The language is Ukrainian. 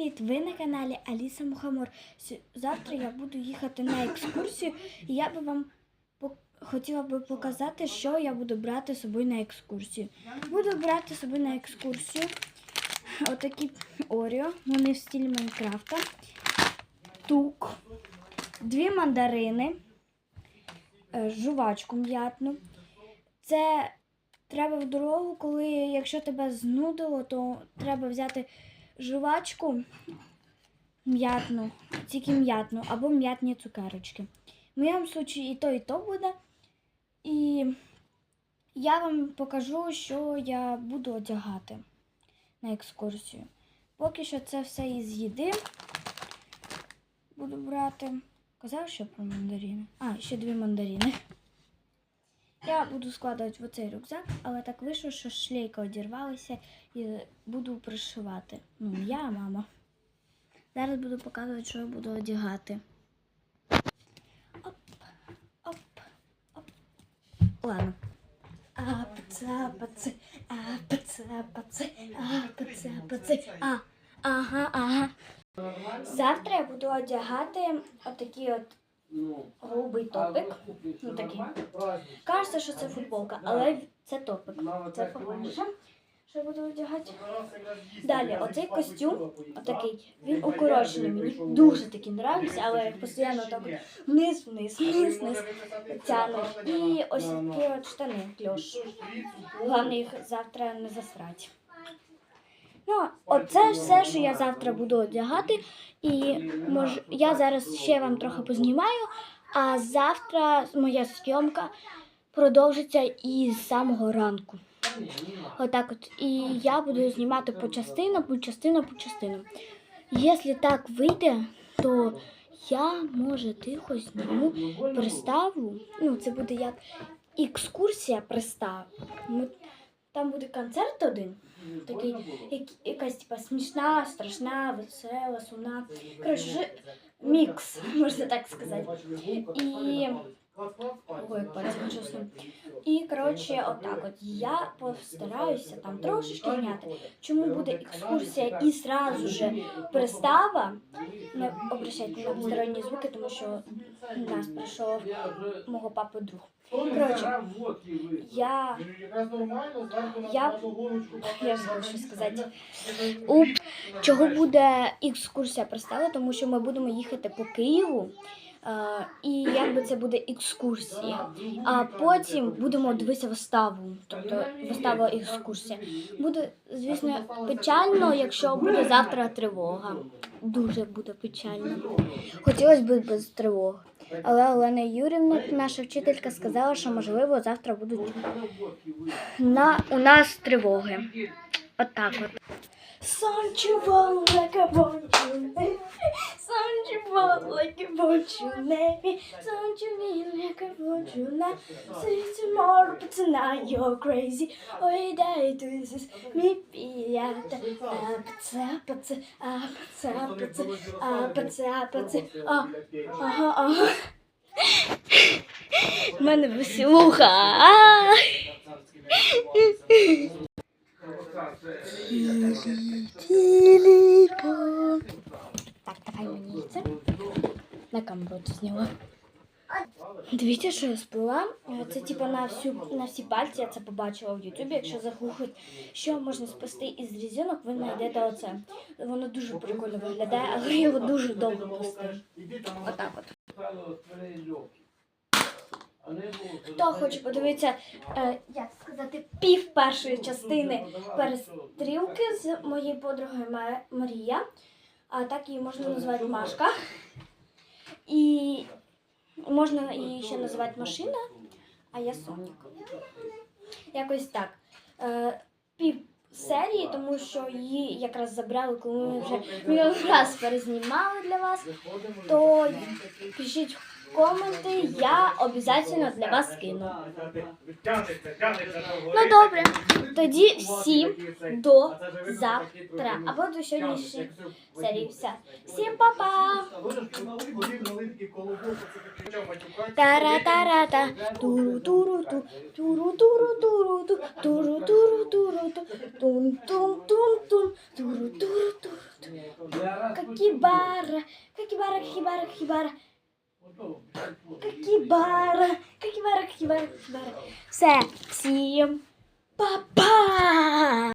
привіт! Ви на каналі Аліса Мухомор. Сю- Завтра я буду їхати на екскурсію, і я би вам хотіла би показати, що я буду брати з собою на екскурсію. Буду брати з собою на екскурсію отакі Оріо, вони в стилі Майнкрафта, тук, дві мандарини, е, жувачку м'ятну. Це треба в дорогу, коли якщо тебе знудило, то треба взяти жувачку м'ятну, тільки м'ятну, або м'ятні цукерочки. В моєму випадку і то, і то буде. І я вам покажу, що я буду одягати на екскурсію. Поки що це все із їди буду брати. Казав, що про мандарини. А, ще дві мандарини. Я буду складати в оцей рюкзак, але так вийшло, що шлейка одірвалася і буду пришивати. Ну, я, мама. Зараз буду показувати, що я буду одягати. Оп, оп, оп. Ладно. Апцапаці, апцапаці, апцапаці. А, ага, ага. Завтра я буду одягати отакий от голубий топик. Ну такий. Кажеться, що це футболка, але це топик. Це по-перше, що я буду одягати. Далі, оцей костюм, отакий, він укорочений. Мені дуже такий нравиться, але постійно так вниз, вниз, вниз, вниз тягну. І ось такі от штани кльош. Головне їх завтра не засрати. Ну, оце все, що я завтра буду одягати. І мож, я зараз ще вам трохи познімаю, а завтра моя зйомка продовжиться із самого ранку. Отак от. І я буду знімати по частинам, по частинам, по частинам. Якщо так вийде, то я, може, тихо зніму приставу. Ну, це буде як екскурсія пристав. Там буде концерт один. Такий, як, якась типа смішна, страшна, весела, сумна. Коротше, мікс, можна так сказати. І. Ой, пальцем чесно. І коротше, отак от я постараюся там трошечки зняти. Чому буде екскурсія і зразу же пристава? Не обращайте на посторонні звуки, тому що у нас прийшов мого папи друг. Коротше, я Я- я забула що сказати. У чого буде екскурсія пристава, тому що ми будемо їхати по Києву. Е, і якби це буде екскурсія. А потім будемо дивитися виставу, тобто вистава екскурсія. Буде, звісно, печально, якщо буде завтра тривога. Дуже буде печально. Хотілося б без тривог. Але Олена Юрівна, наша вчителька, сказала, що можливо завтра будуть на у нас тривоги. Отак от. Sanchival like like a bonjour, maybe Sanchival like a bonjour. Say tomorrow, but tonight you're crazy. Oh, day to this me be at the apatsa, apatsa, apatsa, apatsa, apatsa, ah, ага, ага. В мене веселуха. А! Тілі-тілі-по. На камеру зняла. Дивіться, що я сплила. Це типу на всю на всі пальці. Я це побачила в Ютубі. Якщо загуглить, що можна спасти із різинок, ви знайдете оце. Воно дуже прикольно виглядає, але його дуже довго плести. Отак от. Хто хоче подивитися, е, як сказати, пів першої частини перестрілки з моєю подругою Марія, а так її можна назвати Машка. І можна її ще називати машина, а я Сонік. Якось так. Е, пів серії, тому що її якраз забрали, коли ми вже мільйон раз перезнімали для вас. То пишіть коменти, я обов'язково для вас скину. Ну добре, тоді всім до завтра або до сьогоднішньої серії. Все. Всім па-па! Тара-тара-та, туру-туру-ту, туру-туру-туру-ту, туру-туру-туру-ту, тум-тум-тум-тум, туру-туру-туру-ту. Какибара, какибара, какибара, какибара, какибара, какибара, какибара, какибара. Все, всім па-па!